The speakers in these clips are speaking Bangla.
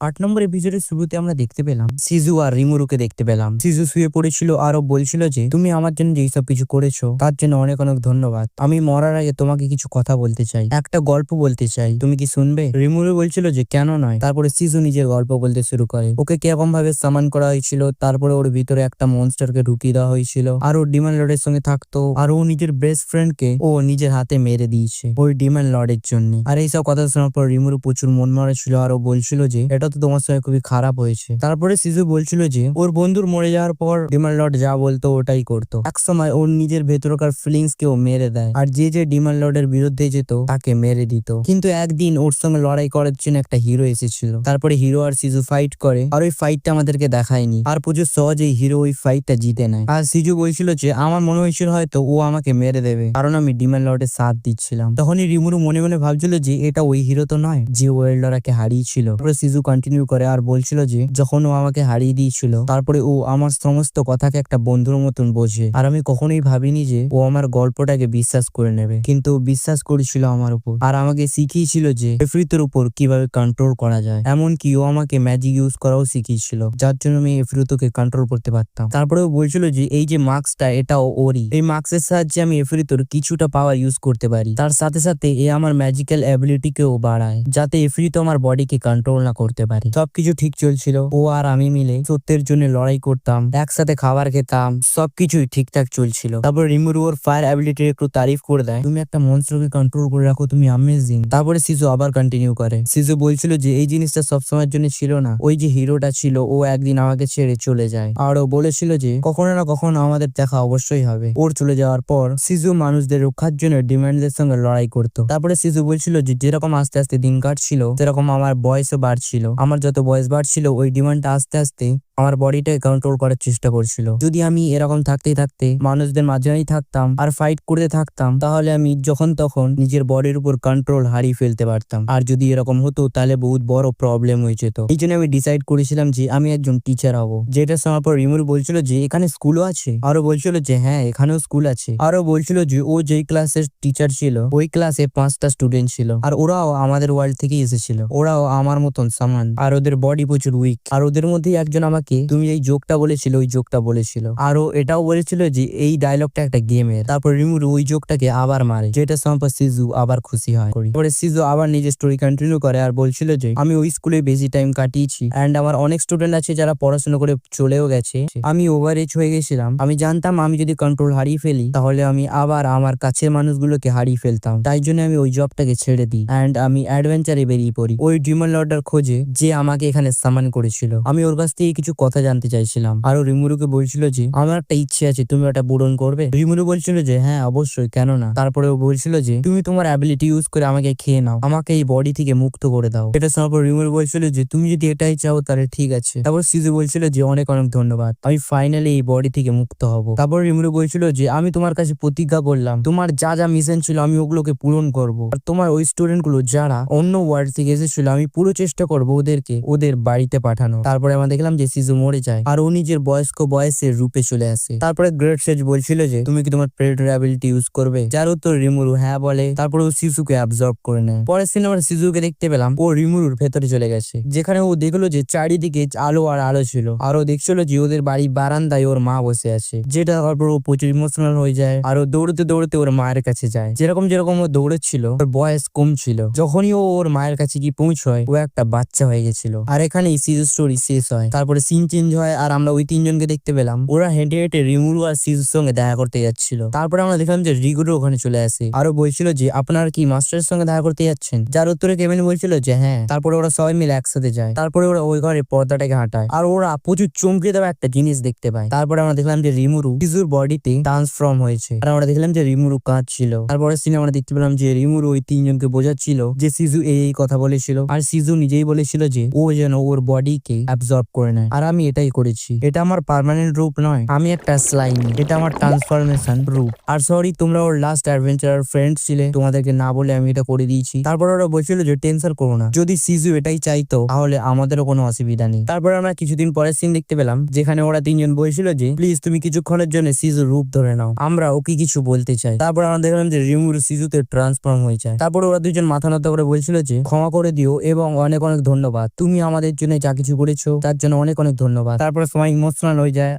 আট নম্বর এপিসোডের শুরুতে আমরা দেখতে পেলাম, সিজু আর রিমুরুকে দেখতে পেলাম। সিজু শুয়ে পড়েছিল আরও বলছিল যে, তুমি আমার জন্য যেই সব কিছু করেছ, তার জন্য অনেক অনেক ধন্যবাদ। আমি মরার আগে তোমাকে কিছু কথা বলতে চাই, একটা গল্প বলতে চাই। তুমি কি শুনবে? রিমুরু বলছিল যে, কেন নয়? তারপরে সিজু নিজের গল্প বলতে শুরু করে। ওকে কীরকম ভাবে সামান করা হয়েছিল, তারপরে ওর ভিতরে একটা মনস্টারকে ঢুকিয়ে দেওয়া হয়েছিল। আর ও ডিমান লর্ডের সঙ্গে থাকতো, আর ও নিজের বেস্ট ফ্রেন্ডকে ও নিজের হাতে মেরে দিয়েছে, ওই ডিমান লর্ডের জন্য। আর এইসব কথা শোনার পর রিমুরু প্রচুর মন মারা ছিল, আর ও বলছিল যে, এটা তো তোমার সঙ্গে খুবই খারাপ হয়েছে। তারপরে সিজু বলছিল যে, ওর বন্ধুর মরে যাওয়ার পর ডিমান লর্ড যা বলতো ওটাই করতো। একসময় ওর নিজের ভেতরকার ফিলিংস কে ও মেরে দেয়। আর যে যে ডিমান লর্ডের বিরুদ্ধে যেত, তাকে মেরে দিত। কিন্তু একদিন ওর সঙ্গে লড়াই করার জন্য একটা হিরো এসেছিল। তারপরে হিরো আর সিজু ফাইট করে। আর ওই ফাইটটা আমাদেরকে দেখায়নি। আর প্রচুর সহজেই হিরো ওই ফাইটটা জিতে নেয়। আর সিজু বলছিল যে, আমার মনে হয়েছিল হয়তো ও আমাকে মেরে দেবে। কারণ আমি ডিমান লর্ডের সাথ দিচ্ছিলাম। তখনই রিমুরু মনে মনে ভাবছিল যে, এটা ওই হিরো তো নয়, যে ওয়েল্ডারাকে হারিয়েছিল। তারপরে সিজু কন্টিনিউ করে আর বলছিল যে, যখন ও আমাকে হারিয়ে দিয়েছিল, তারপরে ও আমার সমস্ত কথাকে একটা বন্ধুর মতন বোঝে। আর আমি কখনোই ভাবিনি যে, ও আমার গল্পটাকে বিশ্বাস করে নেবে। কিন্তু বিশ্বাস করেছিল আমার উপর। আর আমাকে শিখিয়েছিল যে, এফরিতের উপর কীভাবে কন্ট্রোল করা যায়। এমনকি ও আমাকে ম্যাজিক ইউজ করাও শিখিয়েছিল। যার জন্য আমি এফরিতোকে কন্ট্রোল করতে পারতাম। তারপরে ও বলছিল যে, এই যে মাস্কটা এটাও ওরই। এই মাস্কের সাহায্যে আমি এফরিতোর কিছুটা পাওয়ার ইউজ করতে পারি। তার সাথে সাথে এ আমার ম্যাজিক্যাল অ্যাবিলিটিকেও বাড়ায়। যাতে এফরিতো আমার বডিকে কন্ট্রোল না করতে পারে। সবকিছু ঠিক চলছিল। ও আর আমি মিলে সত্যের জন্য লড়াই করতাম, একসাথে খাবার খেতাম, সবকিছুই ঠিকঠাক চলছিল। তারপর রিমুরু ওর ফায়ার অ্যাবিলিটি একটু তারিফ করে দেয়, তুমি একটা মনস্টারকে কন্ট্রোল করে রাখো, তুমি অ্যামেজিং তারপরে শিশু আবার কন্টিনিউ করে। শিশু বলছিল যে, এই জিনিসটা সবসময়ের জন্য ছিল না। ওই যে হিরোটা ছিল, ও একদিন আমাকে ছেড়ে চলে যায়। আর ও বলেছিল যে, কখনো না কখনো আমাদের দেখা অবশ্যই হবে। ওর চলে যাওয়ার পর শিশু মানুষদের রক্ষার জন্য ডিমান্ডদের সঙ্গে লড়াই করতো। তারপরে শিশু বলছিল যে, যেরকম আস্তে আস্তে দিন কাটছিল, সেরকম আমার বয়সও বাড়ছিল। আমার যত বয়স বাড়ছিল ওই ডিমান্ডটা আস্তে আস্তে আমার বডিটাকে কন্ট্রোল করার চেষ্টা করছিল। যদি আমি এরকম থাকতে থাকতে মানুষদের মাঝখানেই থাকতাম আর ফাইট করতে থাকতাম, তাহলে আমি যখন তখন নিজের বডির উপর কন্ট্রোল হারিয়ে ফেলতে পারতাম। আর যদি এরকম হতো, তাহলে বহুত বড় প্রবলেম হয়ে যেত। এই জন্য আমি ডিসাইড করেছিলাম যে আমি একজন টিচার হব। যেটা শোনার পর রিমুর বলছিল যে, এখানে স্কুলও আছে? আরও বলছিল যে হ্যাঁ এখানেও স্কুল আছে। আরও বলছিল যে, ও যেই ক্লাসের টিচার ছিল, ওই ক্লাসে পাঁচটা স্টুডেন্ট ছিল। আর ওরাও আমাদের ওয়ার্ল্ড থেকেই এসেছিল। ওরাও আমার মতন সামান। আর ওদের বডি প্রচুর উইক আর ওদের মধ্যেই একজন আমাকে তুমি এই জোকটা বলেছিল, ওই জোকটা বলেছিল। আর এটাও বলেছিল যে এই ডায়লগটা একটা গেমের তারপর রিমুর ওই জোকটাকে আবার মারে, যেটা শোনার সিজু আবার খুশি হয়। তারপরে সিজু আবার নিজের স্টোরি কন্টিনিউ করে আর বলছিল যে, আমি ওই স্কুলে বেশি টাইম কাটিয়েছি এন্ড আমার অনেক স্টুডেন্ট আছে যারা পড়াশোনা করে চলেও গেছে। আমি ওভার এজ হয়ে গেছিলাম। আমি জানতাম আমি যদি কন্ট্রোল হারিয়ে ফেলি, তাহলে আমি আবার আমার কাছের মানুষগুলোকে হারিয়ে ফেলতাম। তাই জন্য আমি ওই জবটাকে ছেড়ে দিই এন্ড আমি অ্যাডভেঞ্চারে বেরিয়ে পড়ি। ওই ডিমন লর্ডার খোঁজে যে আমাকে এখানে সামান করেছিল। আমি ওর কাছ থেকে কিছু কথা জানতে চাইছিলাম। আর রিমুরুকে বলছিল যে আমার একটা ইচ্ছে আছে তুমি ওটা পূরণ করবে? রিমুরু বলছিল যে হ্যাঁ অবশ্যই কেন না? তারপরে ও বলছিল যে তুমি তোমার অ্যাবিলিটি ইউজ করে আমাকে খেয়ে নাও। আমাকে এই বডি থেকে মুক্ত করে দাও। এটা শোনার পর রিমুরু বলছিল যে তুমি যদি এটাই চাও তাহলে ঠিক আছে। তারপর সিজু বলছিল যে অনেক অনেক ধন্যবাদ। আমি ফাইনালি এই বডি থেকে মুক্ত হব। তারপর রিমুরু বলছিল যে আমি তোমার কাছে প্রতিজ্ঞা করলাম। তোমার যা যা মিশন ছিল আমি ওগুলোকে পূরণ করব। আর তোমার ওই স্টুডেন্টগুলো যারা অন্য ওয়ার্ড থেকে এসেছিল আমি পুরো চেষ্টা করব ওদেরকে ওদের বাড়িতে পাঠানো তারপরে আমরা দেখলাম যে সিজু মরে যায় আর ও নিজের বয়স্ক বয়সের রূপে চলে আসে। তারপরে গ্রেট সেজ বলছিল যে, তুমি কি তোমার প্রেডেটর অ্যাবিলিটি ইউজ করবে? যার উত্তর রিমুরু হ্যাঁ বলে। তারপরে ও শিশুকে অ্যাবজর্ব করে নেয়। পরের সিনে আমরা শিশুকে দেখতে পেলাম। ও রিমুরুর ভেতরে চলে গেছে। যেখানে ও দেখল যে চারিদিকে আলো আর আলো ছিল। আর ও দেখছিল যে ওদের বাড়ি বারান্দায় ওর মা বসে আছে। যেটা তারপর ও প্রচুর ইমোশনাল হয়ে যায় আর ও দৌড়তে দৌড়তে ওর মায়ের কাছে যায়। যেরকম যেরকম ও দৌড়েছিল ওর বয়স কম ছিল। যখনই ও ওর মায়ের কাছে গিয়ে পৌঁছয়, ও একটা বাচ্চা হয়ে গেছিল। আর এখানে সিজু স্টোরি শেষ হয়। তারপরে সিন চেঞ্জ হয় আর আমরা ওই তিনজনকে দেখতে পেলাম। ওরা হেঁটে হেঁটে রিমুরু আর সিজুর সঙ্গে দেখা করতে যাচ্ছিল। তারপরে আমরা দেখলাম যে রিগুরু ওখানে চলে আসে। আরও বলছিল যে, আপনার কি মাস্টারের সঙ্গে দেখা করতে যাচ্ছেন? যার উত্তরে কেমিন বলছিল যে হ্যাঁ। তারপরে ওরা সবাই মিলে একসাথে যায়। তারপরে ওরা ওই ঘরে পর্দাটাকে হাঁটায়। আর ওরা প্রচুর চমকে দেওয়া একটা জিনিস দেখতে পায়। তারপরে আমরা দেখলাম যে রিমুরু সিজুর বডিতে ট্রান্সফর্ম হয়েছে। আর আমরা দেখলাম যে রিমুরু কাঁদছিল। তারপরে সিনে আমরা দেখতে পেলাম যে রিমুরু ওই তিনজনকে বোঝাচ্ছিল যে সিজু এই কথা বলেছিল। আর সিজু নিজেই বলেছিল যে, ও যেন ওর বডিকে অ্যাবজর্ব করে নেয়। আর আমি এটাই করেছি। এটা আমার পার্মানেন্ট রূপ নয়। আমি একটা স্লাইম এটা আমার ট্রান্সফরমেশন রূপ। আর সরি তোমরা ওর লাস্ট অ্যাডভেঞ্চার ফ্রেন্ড ছিলে। তোমাদেরকে না বলে আমি এটা করে দিয়েছি। তারপর ওরা বলছিল যে টেনশন করো না। যদি সিজু এটাই চাইতো, তাহলে আমাদেরও কোনো অসুবিধা নেই। তারপর আমরা কিছুদিন পরের সিন দেখতে পেলাম, যেখানে ওরা তিনজন বলছিল যে প্লিজ তুমি কিছুক্ষণের জন্য সিজু রূপ ধরে নাও। আমরা ওকে কিছু বলতে চাই। তারপর আমরা দেখলাম যে রিমুর সিজুতে ট্রান্সফর্ম হয়ে যায়। তারপর ওরা দুজন মাথা নত করে বলছিল যে, ক্ষমা করে দিও এবং অনেক অনেক ধন্যবাদ। তুমি আমাদের জন্য যা কিছু করেছ, তার জন্য অনেক অনেক ধন্যবাদ। তারপর সময় ইমোশনাল হয়ে যায়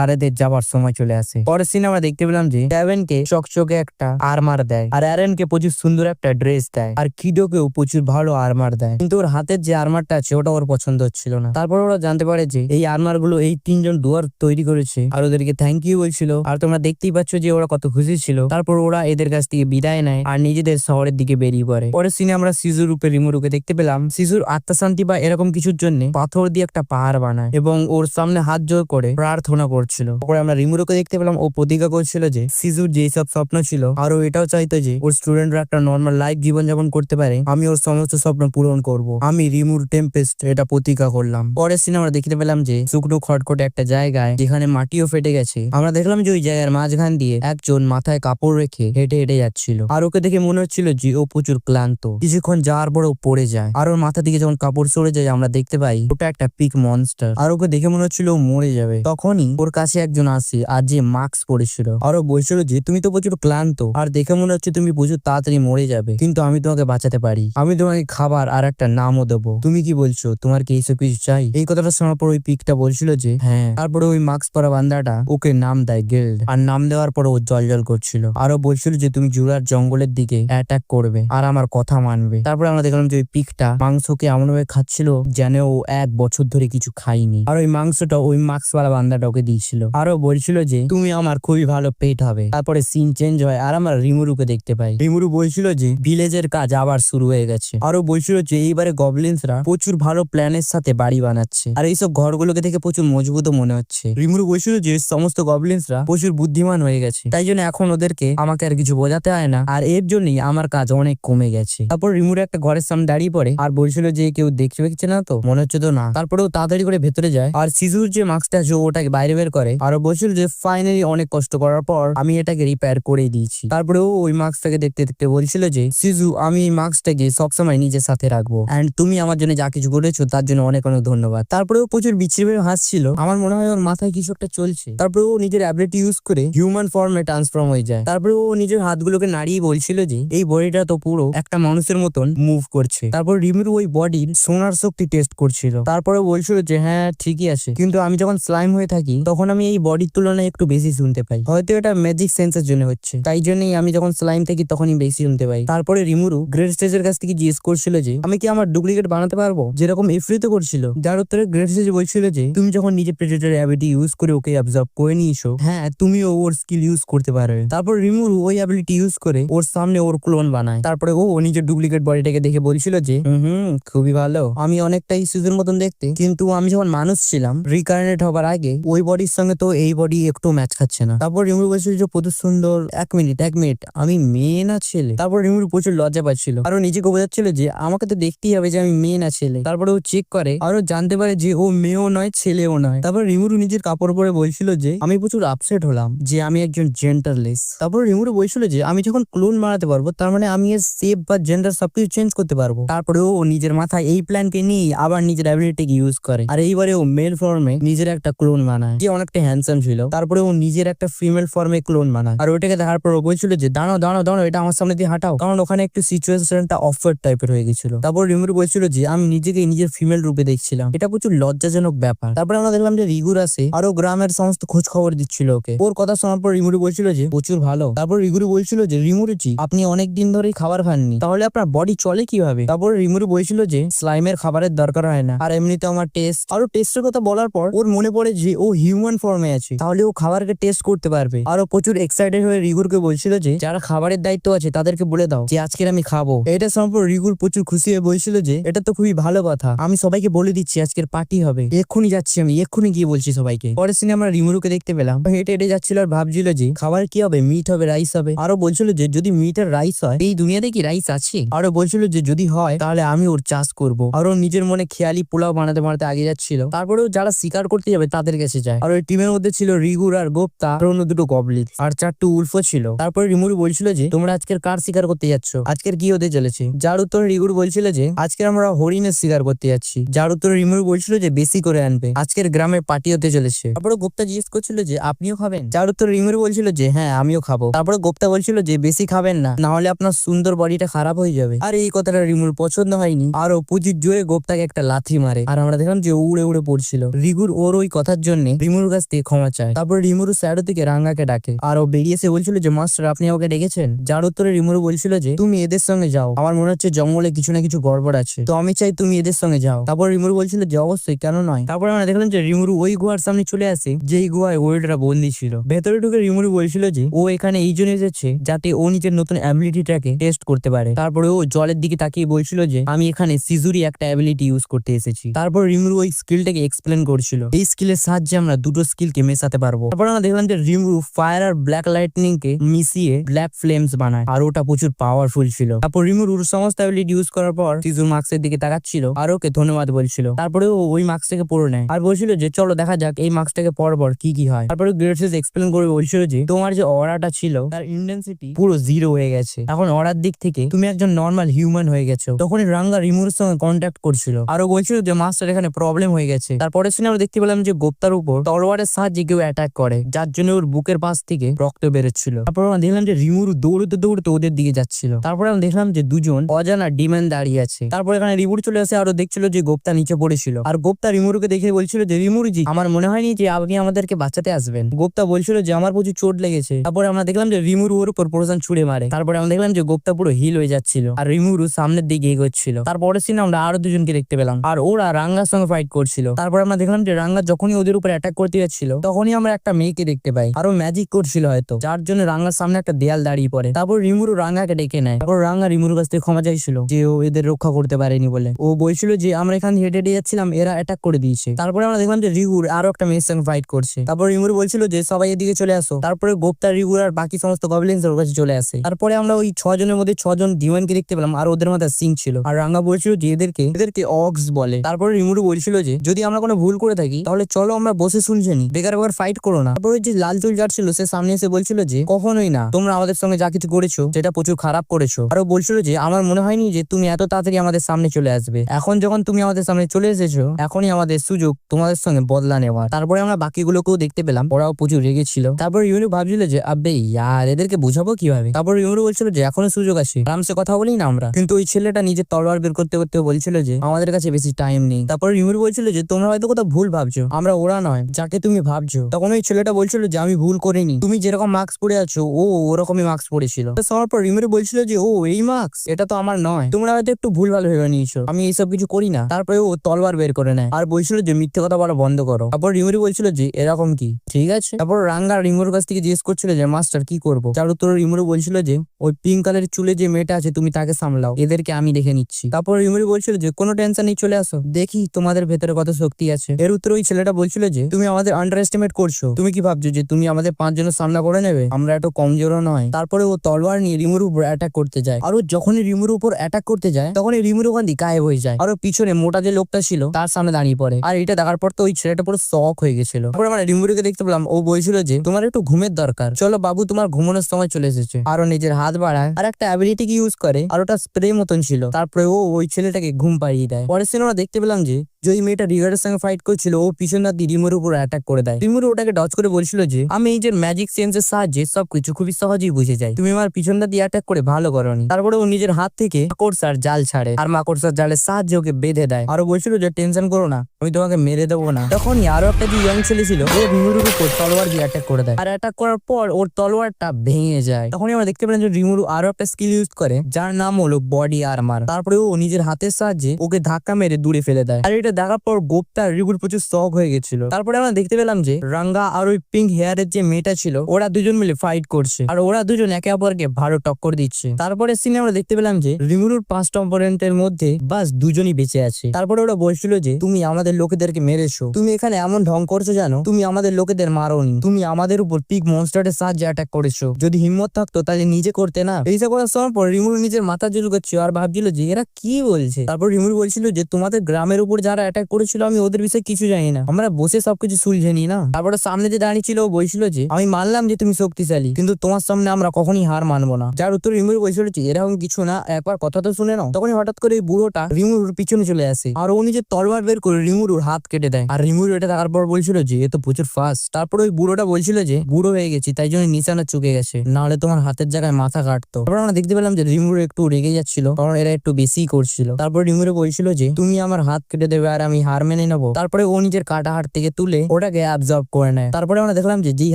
আর এদের যাবার সময় চলে আসে। পরের সিনেমা দেখতে পেলাম যে ট্যাভেন কে চকচকে একটা আর্মার দেয় আর অ্যারেন কে প্রচুর সুন্দর একটা ড্রেস দেয় আর কিডোকেও প্রচুর ভালো আর্মার দেয়। কিন্তু ওর হাতের যে আর্মারটা আছে, ওটা ওর পছন্দ হচ্ছিল না। তারপর ওরা জানতে পারে যে, এই আর্মারগুলো এই তিনজন ডুয়ার তৈরি করেছে আর ওদেরকে থ্যাংক ইউ বলছিল। আর তোমরা দেখতেই পাচ্ছ যে, ওরা কত খুশি ছিল। তারপর ওরা এদের কাছ থেকে বিদায় নেয় আর নিজেদের শহরের দিকে বেরিয়ে পড়ে। পরের সিনে আমরা সিজুর রূপে রিমুরুকে দেখতে পেলাম। সিজুর আত্মশান্তি বা এরকম কিছুর জন্য পাথর দিয়ে একটা পাহাড় বানায়। এবং ওর সামনে হাত জোর করে প্রার্থনা করছিল। তারপরে আমরা রিমুরুকে দেখতে পেলাম, ও প্রতিজ্ঞা করছিল যে, সিজুর যে সব স্বপ্ন ছিল আর ও এটাও চাইতো যে, ওর স্টুডেন্টরা একটা নর্মাল লাইফ জীবন যাপন করতে পারে। আমি ওর সমস্ত স্বপ্ন পূরণ করব। আমি রিমুর টেম্পেস্ট এটা প্রতিজ্ঞা করলাম। পরের সিনে আমরা দেখতে পেলাম যে, শুকনো খটখটে একটা জায়গায় যেখানে মাটিও ফেটে গেছে। আমরা দেখলাম যে ওই জায়গার মাঝখান দিয়ে একজন মাথায় কাপড় রেখে হেঁটে হেঁটে যাচ্ছিল। আর ওকে দেখে মনে হচ্ছিল যে, ও প্রচুর ক্লান্ত। কিছুক্ষণ যাওয়ার পর ও পড়ে যায়। আর ওর মাথা থেকে যখন কাপড় সরে যায়, আমরা দেখতে পাই, ওটা একটা পিক মনস্টার আর ওকে দেখে মনে হচ্ছিল মরে যাবে। তখনই ওর কাছে একজন আসে আর যে মাস্ক পরেছিল। আর বলছিল যে, তুমি তো প্রচুর ক্লান্ত। আর দেখে মনে হচ্ছে তুমি প্রচুর তাড়াতাড়ি মরে যাবে। কিন্তু আমি তোমাকে বাঁচাতে পারি। আমি তোমাকে খাবার আর একটা নামও দেবো। তুমি কি বলছো? তোমার কি এইসব কিছু চাই? এই কথাটা শোনার পর ওই পিকটা বলছিল যে হ্যাঁ। তারপরে ওই মাস্ক পরা বান্দাটা ওকে নাম দেয় গিল্ড। আর নাম দেওয়ার পর ও জল জল করছিল। আরও বলছিল যে, তুমি জুরার জঙ্গলের দিকে অ্যাটাক করবে আর আমার কথা মানবে। তারপরে আমরা দেখলাম যে ওই পিকটা মাংসকে এমনভাবে খাচ্ছিল যেন ও এক বছর ধরে কিছু খাইনি আর ওই মাংসটা, ওই মাস্ক ওয়ালা বান্দাটা ওকে দিয়েছিল। আরও বলছিল যে, তুমি আমার খুবই ভালো পেট হবে। তারপরে সিন চেঞ্জ হয়, আর আমরা রিমুরুকে দেখতে পাই। রিমুরু বলছিল যে ভিলেজের কাজ আবার শুরু হয়ে গেছে। আরও বলছিল যে, এইবারে গবলিন্সরা প্রচুর ভালো প্ল্যানের সাথে বাড়ি বানাচ্ছে। আর এইসব ঘরগুলোকে দেখে প্রচুর মজবুত মনে হচ্ছে। রিমুরু বলছিল যে, সমস্ত গবলিন্সরা প্রচুর বুদ্ধিমান হয়ে গেছে। তাই জন্য এখন ওদেরকে আমাকে আর কিছু বোঝাতে হয় না। আর এর জন্যই আমার কাজ অনেক কমে গেছে। তারপর রিমুরু একটা ঘরের সামনে দাঁড়িয়ে পড়ে, আর বলছিল যে, কেউ দেখতে পেয়েছে না তো? মনে হচ্ছে তো না। তারপরেও তাড়াতাড়ি করে ভেতরে যায়। আর সিজুর যে মাস্কটা আছে ওটাকে বাইরে বের করে, আর বলছিল যে ফাইনালি অনেক কষ্ট করার পর আমি এটাকে রিপেয়ার করে দিয়েছি। তারপরে ও ওই মাস্কটাকে দেখতে দেখতে বলছিল যে, সিজু, আমি এই মাস্কটাকে সবসময় নিজের সাথে রাখব। অ্যান্ড তুমি আমার জন্য যা কিছু করেছ, তার জন্য অনেক অনেক ধন্যবাদ। তারপরে ও প্রচুর বিচ্ছিরি হাসছিল। আমার মনে হয় ওর মাথায় কিছু একটা চলছে। তারপরে ও নিজের অ্যাবিলিটি ইউজ করে হিউম্যান ফর্মে ট্রান্সফর্ম হয়ে যায়। তারপরে ও নিজের হাতগুলোকে নাড়িয়ে বলছিল যে, এই বডিটা তো পুরো একটা মানুষের মতন মুভ করছে। তারপর রিমির ওই বডির সোনার শক্তি টেস্ট করছিল। তারপরে বলছিল যে হ্যাঁ ঠিকই আছে। কিন্তু আমি যখন স্লাইম হয়ে থাকি, তখন আমি এই বডির তুলনায় একটু বেশি শুনতে পাই। হয়তো এটা ম্যাজিক সেন্সের জন্য হচ্ছে। তাই জন্যই আমি যখন স্লাইম থাকি তখনই বেশি শুনতে পাই। তারপরে রিমুরু গ্রেট স্টেজের কাছ থেকে জিজ্ঞেস করছিল যে, আমি কি আমার ডুপ্লিকেট বানাতে পারব? যেরকম এফরিতে করছিল। যার উত্তরে গ্রেট স্টেজ বলছিল যে, তুমি যখন নিজে প্রেডিটার অ্যাবিলিটি ইউজ করে ওকে অবজার্ভ করে নিয়েছো হ্যাঁ তুমিও ওর স্কিল ইউজ করতে পারবে তারপর রিমুরু ওই অ্যাবিলিটি ইউজ করে ওর সামনে ওর ক্লোন বানায়। তারপরে ও নিজের ডুপ্লিকেট বডিটাকে দেখে বলছিল যে হুম, খুবই ভালো। আমি অনেকটাই সুযোগের মতন দেখতে, কিন্তু আমি যখন মানুষ ছিলাম রিকার্নেট হবার আগে ওই বডির সঙ্গে তো এই বডি একটু ম্যাচ খাচ্ছে না। তারপর রিমুর বলছিল যে প্রচুর সুন্দর, এক মিনিট এক মিনিট আমি মেয়ে না ছেলে? তারপর রিমুর প্রচুর লজ্জা পাচ্ছিল। আরও নিজেকে বোঝাচ্ছিল যে আমাকে তো দেখতেই হবে যে আমি মেয়ে না ছেলে। তারপরে ও চেক করে আরও জানতে পারে যে ও মেয়েও নয়, ছেলেও নয়। তারপর রিমুরু নিজের কাপড় পরে বলছিল যে, আমি প্রচুর আপসেট হলাম যে আমি একজন জেন্টারলেস তারপর রিমুরু বলছিল যে, আমি যখন ক্লোন মারাতে পারব, তার মানে আমি এর শেপ বা জেন্ডার সবকিছু চেঞ্জ করতে পারব। তারপরে ও নিজের মাথায় এই প্ল্যানকে নিয়ে আবার নিজের অ্যাবিলিটিকে ইউজ করে। আর এইবারে ও মেল ফর্মে নিজের একটা ক্লোন বানায়। যে অনেকটা হ্যান্ডসাম ছিল। তারপরে ও নিজের একটা ফিমেল ফর্মে ক্লোন বানায়। আর ওইটাকে দেখার পর ও বলছিল যে, দাঁড়াও দাঁড়াও দাঁড়াও, এটা আমার সামনে দিয়ে হাঁটাও। কারণ ওখানে একটু সিচুয়েশনটা অফওয়ার্ড টাইপের হয়ে গেছিল। তারপর রিমুর বলছিল যে, আমি নিজেকে নিজের ফিমেল রূপে দেখছিলাম। এটা প্রচুর লজ্জাজনক ব্যাপার। তারপরে আমরা দেখলাম যে রিগুর আছে আরও গ্রামের সমস্ত খোঁজ খবর দিচ্ছিল ওকে। ওর কথা শোনার পর রিমুরু বলছিল যে, প্রচুর ভালো। তারপর রিগুরু বলছিল যে রিমুরুচি আপনি অনেক দিন ধরেই খাবার খাননি। তাহলে আপনার বডি চলে কীভাবে? তারপর রিমুরু বলছিল যে, স্লাইমের খাবারের দরকার হয় না। আর এমনিতে আমার টেস্ট আরও টেস্টের কথা বলার পর ওর মনে পড়ে যে ও হিউম্যান ফর্মে আছে। তাহলে ও খাবারকে টেস্ট করতে পারবে। আরও প্রচুর এক্সাইটেড হয়ে রিগুরকে বলছিল যে, যারা খাবারের দায়িত্ব আছে, তাদেরকে বলে দাও যে, আজকের আমি খাব। এটা পর রিগুর প্রচুর খুশি হয়ে বলছিল যে, এটা তো খুবই ভালো কথা। আমি সবাইকে বলে দিচ্ছি, আজকের পার্টি হবে। এক্ষুনি যাচ্ছি আমি, এক্ষুনি গিয়ে বলছি সবাইকে। পরের সিনে আমরা রিমুরুকে দেখতে পেলাম। হেঁটে হেঁটে যাচ্ছিল আর ভাবছিল যে, খাবার কি হবে? মিট হবে রাইস হবে? আরও বলছিল যে, যদি মিট আর রাইস হয়, এই দুনিয়াতে কি রাইস আছে? আরও বলছিল যে, যদি হয়, তাহলে আমি ওর চাষ করব। আরও নিজের মনে খেয়ালি পোলাও বানাতে বানাতে আগে যাচ্ছিল। ছিল। তারপরেও যারা শিকার করতে যাবে তাদের কাছে যায়। আর ওই টিমের মধ্যে ছিল রিগুর আর গোপ্তা। আর অন্য দুটো গবলিন। আর চারটে উলফো ছিল। তারপরে রিমুরু বলছিল যে, তোমরা আজকের কার শিকার করতে যাচ্ছ? আজকের কি হতে চলেছে? যার উত্তরে রিগুর বলছিল যে আজকে আমরা হরিণের শিকার করতে যাচ্ছি। যার উত্তরে রিমুরু বলছিল যে, বেশি করে আনবে। আজকের গ্রামে পার্টি হতে চলেছে। তারপরে গোপ্তা জিজ্ঞেস করছিল যে, আপনিও খাবেন? যার উত্তর রিমুরু বলছিল যে হ্যাঁ আমিও খাব। তারপরে গোপ্তা বলছিল যে, বেশি খাবেন না। না হলে আপনার সুন্দর বডিটা খারাপ হয়ে যাবে। আর এই কথাটা রিমুর পছন্দ হয়নি। আরও প্রচুর জোরে গোপ্তাকে একটা লাথি মারে। আর আমরা দেখলাম যে, উড়ে উড়ে পড়ছিল। রিগুর ওর ওই কথার জন্য রিমুর কাছ থেকে ক্ষমা চায়। তারপর রিমুরু স্যাডো থেকে রাঙ্গাকে ডাকে। আর ও বেরিয়ে এসে বলছিল যে, মাস্টার, আপনি আমাকে ডেকেছেন? যার উত্তরে রিমুরু বলছিল যে, তুমি এদের সঙ্গে যাও। আমার মনে হচ্ছে জঙ্গলে কিছু না কিছু গড়বড় আছে। তো আমি চাই তুমি এদের সঙ্গে যাও। তারপর রিমুরু বলছিল যে, অবশ্যই, কেন নয়? তারপর আমরা দেখলাম যে, রিমুরু ওই গুহার সামনে চলে আসে, যেই গুহায় ওয়েলটা বন্দি ছিল। ভেতরে ঢুকে রিমুরু বলছিল যে, ও এখানে এই জন্য এসেছে যাতে ও নিজের নতুন অ্যাবিলিটিটাকে টেস্ট করতে পারে। তারপরে ও জলের দিকে তাকিয়ে বলছিল যে, আমি এখানে সিজুরি একটা অ্যাবিলিটি ইউজ করতে এসেছি। তারপর রিমুরু ওই স্কিলটাকে এক্সপ্লেন করছিল। এই স্কিলের সাহায্যে আমরা দুটো স্কিলকে মেশাতে পারব। তারপর আমরা দেখলাম যে রিমুরু ফায়ার আর ব্ল্যাক লাইটনিং কে মিশিয়ে ব্ল্যাক ফ্লেমস বানায়, আর ওটা প্রচুর পাওয়ারফুল ছিল। তারপর রিমুরুর সমস্ত অ্যাবিলিটি ইউজ করার পর সিজুর মার্কসের দিকে তাকাচ্ছিল, আর ওকে ধন্যবাদ বলছিল। তারপরে ও ওই মার্কসটাকে পড়ে নেয়, আর বলছিল যে, চলো দেখা যাক এই মার্কসটাকে পর পর কি কি হয়। তারপরে গ্রেটসেস এক্সপ্লেন করে বলছিল যে, তোমার যে অরাটা ছিল, তার ইন্টেন্সিটি পুরো জিরো হয়ে গেছে। এখন অরার দিক থেকে তুমি একজন নর্মাল হিউম্যান হয়ে গেছো। তখন রাঙ্গা রিমুর সঙ্গে কন্ট্যাক্ট করছিল, আরও বলছিল যে মাস্টার এখানে প্রবলেম হয়ে গেছে। তারপরে সিনে আমরা দেখতে পেলাম যে গোপ্তার উপর তরোয়ারের সাহায্যে কেউ অ্যাটাক করে, যার জন্য ওর বুকের পাশ থেকে রক্ত বেরোচ্ছিল। তারপর আমরা দেখলাম যে রিমুরু দৌড়তে দৌড়তে ওদের দিকে যাচ্ছিল। তারপরে আমরা দেখলাম যে দুজন অজানা ডিম্যান দাঁড়িয়ে আছে। তারপর এখানে রিমুর চলে আসে আরও দেখছিল যে গোপ্তা নিচে পড়েছিল। আর গোপ্তা রিমুরুকে দেখে বলছিল যে রিমুরুজি আমার মনে হয়নি যে আপনি আমাদেরকে বাঁচাতে আসবেন? গোপ্তা বলছিল যে, আমার প্রচুর চোট লেগেছে। তারপরে আমরা দেখলাম যে রিমুরু ওর উপর প্রোশন ছুড়ে মারে। তারপরে আমরা দেখলাম যে গোপ্তা পুরো হিল হয়ে যাচ্ছিল আর রিমুরু সামনের দিকে এগোচ্ছিল। তারপরে সিনে আমরা আরও দুজনকে দেখতে পেলাম। আর ওরা রাঙ্গার সঙ্গে ফাইট করছিল। তারপর আমরা দেখলাম যে রাঙ্গা যখনই ওদের উপর অ্যাটাক করতে যাচ্ছিল, তখনই আমরা একটা মেয়েকে দেখতে পাই। আরও ম্যাজিক করছিল হয়তো, যার জন্য রাঙ্গার সামনে একটা দেয়াল দাঁড়িয়ে পড়ে। তারপর রিমুরু রাঙ্গাকে ডেকে নেয়। তারপর রাঙ্গা রিমুরুর কাছ থেকে ক্ষমা চাইছিল যে ও এদের রক্ষা করতে পারেনি বলে। ও বলছিল যে আমরা এখান হেঁটে হেঁটে যাচ্ছিলাম, এরা অ্যাটাক করে দিয়েছে। তারপরে আমরা দেখলাম যে রিগুর আরও একটা মেয়ের সঙ্গে ফাইট করছে। তারপর রিমুর বলছিল যে সবাই এদিকে চলে আসো। তারপরে গোপ্তা রিগুর আর বাকি সমস্ত গবলিন্স ওর কাছে চলে আসে। তারপরে আমরা ওই ছজনের মধ্যে ছজন ডিমানকে দেখতে পেলাম, আর ওদের মধ্যে সিং ছিল। আর রাঙ্গা বলছিল যে এদেরকে এদেরকে অক্স বলে। তারপরে রিমুরু বলছিল যে যদি আমরা কোনো ভুল করে থাকি, তাহলে চলো আমরা বসে শুনছি নি। বেকার বেকার ফাইট করো না। তারপরে যে লাল চুল যার ছিল সে সামনে এসে বলছিল যে, কখনোই না। তোমরা আমাদের সঙ্গে যা কিছু করেছ, সেটা প্রচুর খারাপ করেছ। আরও বলছিল যে, আমার মনে হয়নি যে তুমি এত তাড়াতাড়ি আমাদের সামনে চলে আসবে। এখন যখন তুমি আমাদের সামনে চলে এসেছ, এখনই আমাদের সুযোগ তোমাদের সঙ্গে বদলা নেওয়ার। তারপরে আমরা বাকিগুলোকেও দেখতে পেলাম। ওরাও প্রচুর রেগেছিল তারপর ইউনু ভাবছিল যে আবে ইয়ার, এদেরকে বুঝাবো কীভাবে? তারপর ইউনু বলছিল যে, এখনও সুযোগ আছে। আরামসে কথা বলি না আমরা? কিন্তু ওই ছেলেটা নিজের তলোয়ার বের করতে করতে বলছিল যে, আমাদের কাছে বেশি টাইম নেই। তারপর ইউনু বলছিল যে তোমরা হয়তো কোথাও ভুল ভাবছ। আমরা ওরা নয়, যাকে তুমি ভাবছ। তখন ওই ছেলেটা বলছিল যে, আমি ভুল করিনি। তুমি যেরকম মাস্ক পরে আছো, ও ওরকমই মার্কস পড়েছিল। তো সবার পর রিমিরু বলছিল যে, ও, এই মার্কস এটা তো আমার নয়। তোমরা হয়তো একটু ভুল ভালো ভেবে নিয়েছো। আমি এইসব কিছু করি না। তারপরে ও তলবার বের করে নেয়। আর বলছিল যে, মিথ্যে কথা বলা বন্ধ করো। তারপর রিমিরু বলছিল যে, এরকম কি? ঠিক আছে। তারপর রাঙ্গা রিমুর কাছ থেকে জিজ্ঞেস করছিল যে, মাস্টার, কি করব? যার উত্তর রিমুরু বলছিল যে, ওই পিঙ্ক কালারের চুলে যে মেয়েটা আছে, তুমি তাকে সামলাও। এদেরকে আমি দেখে নিচ্ছি। তারপর রিমুরু বলছিল যে, কোনো টেনশন নেই, চলে আসো। দেখি তোমাদের ভেতরে কত শক্তি আছে। এর উত্তরে ওই ছেলেটা বলছিল যে, তুমি আমাদের আন্ডার এস্টিমেট করছ। তুমি কি ভাবছ যে, তুমি আমাদের পাঁচজনের সামনা করে নেবে? আমরা এত কমজোরও নয়। তারপরে ও তলোয়ার নিয়ে রিমুর উপর অ্যাটাক করতে যায়। আর ও যখনই রিমুর উপর অ্যাটাক করতে যায় তখনই রিমুর ওখান দিয়ে গায়েব হয়ে যায়। আর পিছনে মোটা যে লোকটা ছিল, তার সামনে দাঁড়িয়ে পড়ে। আর এটা দেখার পর তো ওই ছেলেটা পুরো শখ হয়ে গেছিল। তারপর আমরা রিমুরুকে দেখতে পেলাম, ও বলছিল যে, তোমার একটু ঘুমের দরকার। চলো বাবু, তোমার ঘুমানোর সময় চলে এসেছে। আর নিজের হাত বাড়ায়, আর একটা অ্যাবিলিটি কি ইউজ করে, আর ওটা স্প্রে মতন ছিল। তারপরে ও ওই ছেলেটাকে ঘুম পাড়িয়ে দেয়। পরের সিনেমা দেখতে পেলাম যে যে মেয়েটা রিগারের সঙ্গে ফাইট করছিল, ও পিছন দিয়ে রিমোর উপর অ্যাটাক করে দেয়। রিমোর ওটাকে ডচ করে বলছিল যে, আমি এই যে ম্যাজিক সেন্সের সাহায্যে সবকিছু খুবই সহজেই বুঝে যাই। তুমি আমার পিছনটা দিয়ে অ্যাটাক করে ভালো করনি। তারপরে ও নিজের হাত থেকে মাকড়সার জাল ছাড়ে আর মাকড়সার জালের সাহায্যে ওকে বেঁধে দেয়। আর বলছিল যে, টেনশন করো না, আমি তোমাকে মেরে দেবো না। তখনই আরও একটা যে ইয়ং ছেলে ছিল, ও রিমুর উপর তলোয়ার দিয়ে অ্যাটাক করে দেয়। আর অ্যাটাক করার পর ওর তলোয়ারটা ভেঙে যায়। তখনই আমরা দেখতে পেলাম যে, রিমুরু আরও একটা স্কিল ইউজ করে, যার নাম হলো বডি আর্মার তারপরে ও নিজের হাতের সাহায্যে ওকে ধাক্কা মেরে দূরে ফেলে দেয়। আর এটা দেখার পর গোপ্তা রিগুর প্রচুর শখ হয়ে গেছিল। তারপরে আমরা দেখতে পেলাম যে রাঙ্গা আর ওই পিঙ্ক হেয়ারের যে মেয়েটা ছিল, ওরা দুজন মিলে ফাইট করছে। আর ওরা দুজন একে অপরকে ভালো টক্কর দিচ্ছে। তারপরে সিনে আমরা দেখতে পেলাম যে রিমুরুর পাঁচটা অপোনেন্টের মধ্যে বাস দুজনই বেঁচে আছে। তারপরে ওরা বলছিল যে, তুমি আমাদের লোকেদেরকে মেরেছো। তুমি এখানে এমন ঢং করছ জানো? তুমি আমাদের লোকেদের মারোনি। তুমি আমাদের উপর পিক মনস্টারের সাহায্যে অ্যাটাক করেছ। যদি হিম্মত থাকতো তাহলে নিজে করতে না? এইসব করার সময় পর রিমুর নিজের মাথা জুল করছে আর ভাবছিল যে, এরা কি বলছে? তারপর রিমুর বলছিল যে, তোমাদের গ্রামের উপর যারা অ্যাটাক করেছিল বলছিল আমি ওদের বিষয়ে কিছু জানি না। আমরা বসে সবকিছু সুলঝে নি না। তারপরে সামনে যে দাঁড়িয়ে ছিল ও বলছিল যে, আমি মানলাম যে তুমি শক্তিশালী, কিন্তু তোমার সামনে আমরা কখনই হার মানবো না। যার উত্তর রিমুর বলছিল যে, এরকম কিছু না, একবার কথা তো শুনে নাও। তখনই হঠাৎ করে এই বুড়োটা রিমুর পিছনে চলে আসে। আর ও নিজের তরবার বের করে রিমুরুর হাত কেটে দেয়। আর রিমুর এটা দেখার পর বলছিল যে, এ তো প্রচুর ফাস্ট তারপর ওই বুড়োটা বলছিল যে, বুড়ো হয়ে গেছি, তাই জন্য নিশানা চুকে গেছে, নাহলে তোমার হাতের জায়গায় মাথা কাটতো। তারপর আমরা দেখতে পেলাম যে, রিমুর একটু রেগে যাচ্ছিল, কারণ এরা একটু বেশি করছিল। তারপর রিমুরে বলছিল যে, তুমি আমার হাত কেটে দেবে, আর আমি হার মেনে নেব। তারপরে ও নিজের কাটা হাত থেকে তুলে ওটাকে অ্যাবজর্ব করে নেয়। তারপরে আমরা দেখলাম যে যেই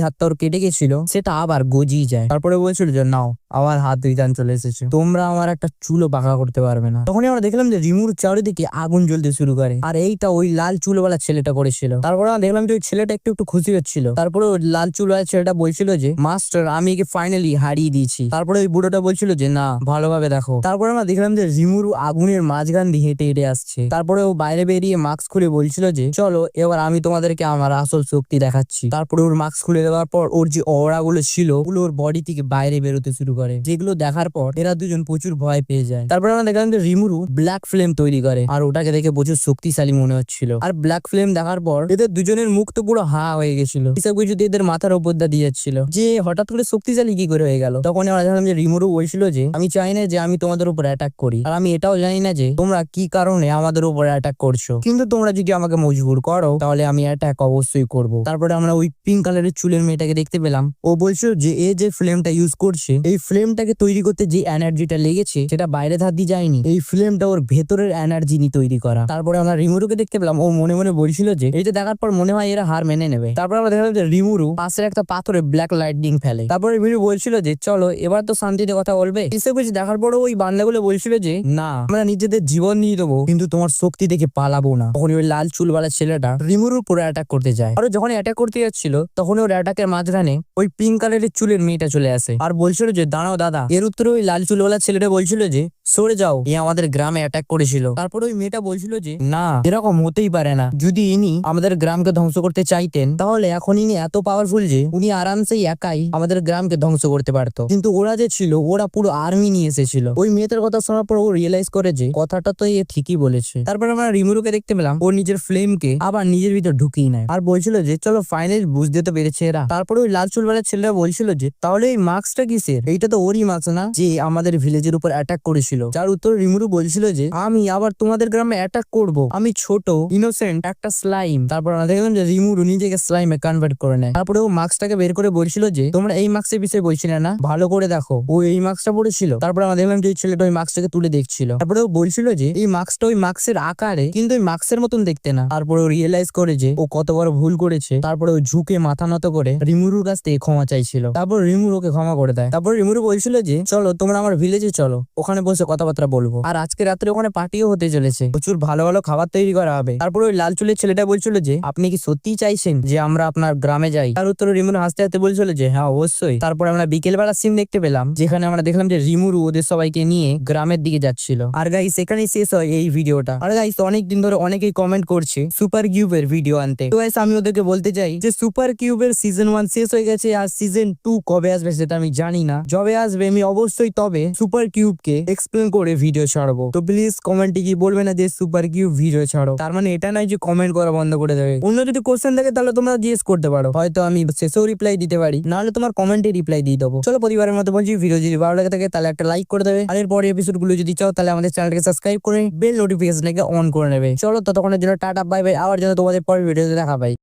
হাতটা ওর কেটে গেছিল, সেটা আবার গজিয়ে যায়। তারপরে বলছিল যে, নাও। আমার হাত রিটার্ন চলে এসেছে। তোমরা আমার একটা চুলো বাঁকা করতে পারবে না। তখনই আমরা দেখলাম যে রিমুর চারিদিকে আগুন জ্বলতে শুরু করে। আর এইটা ওই লাল চুলওয়ালা ছেলেটা করেছিল। তারপরে আমরা দেখলাম যে ওই ছেলেটা একটু একটু খুশি হচ্ছিল। তারপরে ওই লাল চুলওয়ালা ছেলেটা বলছিল যে, মাস্টার, আমি একে ফাইনালি হারিয়ে দিয়েছি। তারপরে ওই বুড়োটা বলছিল যে, না, ভালোভাবে দেখো। তারপরে আমরা দেখলাম যে রিমুর আগুনের মাঝখান দিয়ে হেঁটে হেঁটে আসছে। তারপরে ও বাইরে বেরিয়ে মাস্ক খুলে বলছিল যে, চলো, এবার আমি তোমাদেরকে আমার আসল শক্তি দেখাচ্ছি। তারপরে ওর মাস্ক খুলে দেওয়ার পর ওর যে অরা গুলো ছিল, ওগুলো ওর বডি থেকে বাইরে বেরোতে শুরু করে। যেগুলো দেখার পর এরা দুজন প্রচুর ভয় পেয়ে যায়। তারপরে আমরা দেখলাম যে রিমুরু ব্ল্যাক ফ্লেম তৈরি করে। আর ওটাকে দেখে প্রচুর শক্তিশালী মনে হচ্ছিল। আর ব্ল্যাক ফ্লেম দেখার পর এদের দুজনের মুখ তো পুরো হা হয়ে গেছিল। হিসাব কিছু এদের মাথার উপর দা দিয়ে যাচ্ছিল। যে হঠাৎ করে শক্তিশালী কি করে হয়ে গেল? তখন আমরা জানলাম যে রিমুরু বলছিল যে, আমি চাই না যে আমি তোমাদের উপর অ্যাটাক করি। আর আমি এটাও জানি না যে তোমরা কি কারণে আমাদের উপর অ্যাটাক করছ। কিন্তু তোমরা যদি আমাকে মজবুর করো, তাহলে আমি অ্যাটাক অবশ্যই করব। তারপরে আমরা ওই পিঙ্ক কালারের চুলের মেয়েটাকে দেখতে পেলাম। ও বলছিল যে, এ যে ফ্লেমটা ইউজ করছে, এই ফ্লেমটাকে তৈরি করতে যে এনার্জিটা লেগেছে, সেটা বাইরে ধার দিয়ে যায়নি। এই ফ্লেমটা ওর ভেতরের এনার্জি নিয়ে তৈরি করা। তারপরে আমরা রিমুরুকে দেখতে পেলাম। ও মনে মনে বলছিল যে, এইটা দেখার পর মনে হয় এরা হার মেনে নেবে। তারপর আমরা দেখলাম যে রিমুরু পাশের একটা পাথরে ব্ল্যাক লাইটনিং ফেলে। তারপরে রিমুরু বলছিল যে, চলো, এবার তো শান্তিতে কথা বলবে। এসে কিছু দেখার পরও ওই বান্দাগুলো বলছিল যে, না, আমরা নিজেদের জীবন নিয়ে দেবো, কিন্তু তোমার শক্তি দেখে পালাবো না। তখন ওই লাল চুলওয়ালা ছেলেটা রিমুরুর পুরো অ্যাটাক করতে যায়। আর যখন অ্যাটাক করতে যাচ্ছিল তখন ওর অ্যাটাকের মাঝখানে ওই পিঙ্ক কালারের চুলের মেয়েটা চলে আসে। আর বলছিল যে দাঁড়াও দাদা। এর উত্তরে ওই লাল চুলওয়ালা ছেলেটা বলছিল যে সরে যাও। এ আমাদের গ্রামে অ্যাটাক করেছিল। তারপর ওই মেয়েটা বলছিল যে, না, এরকম হতেই পারে না। যদি ইনি আমাদের গ্রামকে ধ্বংস করতে চাইতেন, তাহলে এখন ইনি এত পাওয়ারফুল যে, উনি আরামসেই একাই আমাদের গ্রামকে ধ্বংস করতে পারতো। কিন্তু ওরা যে ছিল, ওরা পুরো আর্মি নিয়ে এসেছিল। ওই মেয়েটার কথা শোনার পর ও রিয়েলাইজ করে যে, কথাটা তো এ ঠিকই বলেছে। তারপর আমরা রিমুরুকে দেখতে পেলাম। ও নিজের ফ্লেমকে আবার নিজের ভিতর ঢুকিয়ে নেয়। আর বলছিল যে, চলো ফাইনালি বুঝতে তো পেরেছে এরা। তারপরে ওই লাল চুলওয়ালার ছেলেরা বলছিল যে, তাহলে এই মাস্কটা কিসের? এইটা তো ওরই মাস্ক না, যে আমাদের ভিলেজের উপর অ্যাটাক করেছিল। যার উত্তর রিমুরু বলছিল যে, আমি আবার তোমাদের গ্রামে অ্যাটাক করব। আমি ছোট ইনোসেন্ট একটা স্লাইম তারপর আমরা দেখলাম যে রিমুরু নিজেকে স্লাইমে কনভার্ট করে নেয়। তারপরে ও মাস্কটাকে বের করে বলছিল যে, তোমরা এই মাস্কের বিষয়ে বলছিলে না? ভালো করে দেখো। ও এই মাস্কটা পড়েছিল তারপর আমরা দেখলাম যে ছেলেটা ওই মাস্কটাকে তুলে দেখছিল। তারপরে ও বলছিল যে, এই মাস্কটা ওই মাস্কের আকারে কিন্তু ওই মাস্কের মতন দেখতে না। তারপরে ও রিয়েলাইজ করে যে, ও কত বড় ভুল করেছে। তারপরে ও ঝুঁকে মাথা নত করে রিমুরুর কাছ থেকে ক্ষমা চাইছিল। তারপর রিমুরু ওকে ক্ষমা করে দেয়। তারপর রিমুরু বলছিল যে, চলো তোমরা আমার ভিলেজে চলো। ওখানে বসে কথাবার্তা বলব। আর আজকে রাত্রে ওখানে পার্টিও হতে চলেছে। প্রচুর ভালো ভালো খাবার তৈরি করা হবে। তারপর ওই লাল চুলের ছেলেটা বলছিল যে, আপনি কি সত্যিই চাইছেন যে আমরা আপনার গ্রামে যাই? তার উত্তরে রিমুরু হাসতে হাসতে বলছিল যে হ্যাঁ অবশ্যই। তারপর আমরা বিকেল বেলা সিন দেখতে পেলাম, যেখানে আমরা দেখলাম যে রিমুরু ওদের সবাইকে নিয়ে গ্রামের দিকে যাচ্ছিল। আর গাইস সেখানেই শেষ হয় এই ভিডিওটা। আর গাইস অনেক দিন ধরে অনেকেই কমেন্ট করছে সুপার কিউবের ভিডিও আনতে। তো আমি ওদেরকে বলতে চাই যে সুপার কিউবের সিজন ওয়ান শেষ হয়ে গেছে আর সিজন টু কবে আসবে সেটা আমি জানি না। যবে আসবে আমি অবশ্যই তবে সুপার কিউবকে এক্সপ্লেন করে ভিডিও ছাড়বো। তো প্লিজ কমেন্টে কি বলবে না যে সুপার কিউ ভিডিও ছাড়ো। তার মানে এটা নয় যে কমেন্ট করা বন্ধ করে দেবে। অন্য যদি কোশ্চেন থাকে তাহলে তোমরা জিজ্ঞেস করতে পারো। হয়তো আমি শেষেও রিপ্লাই দিতে পারি। নাহলে তোমার কমেন্টে রিপ্লাই দিয়ে দেবো। চলো পরিবারের মতো বলছি ভিডিও যদি ভালো লাগে থাকে তাহলে একটা লাইক করে দেবে। আর এর পরে এপিসোডগুলো যদি চাও তাহলে আমাদের চ্যানেলকে সাবস্ক্রাইব করে বেল নোটিফিকেশনটাকে অন করে নেবে। চলো ততক্ষণের জন্য টাটা বাই বাই আবার যেন তোমাদের পরের ভিডিওতে দেখা পাই।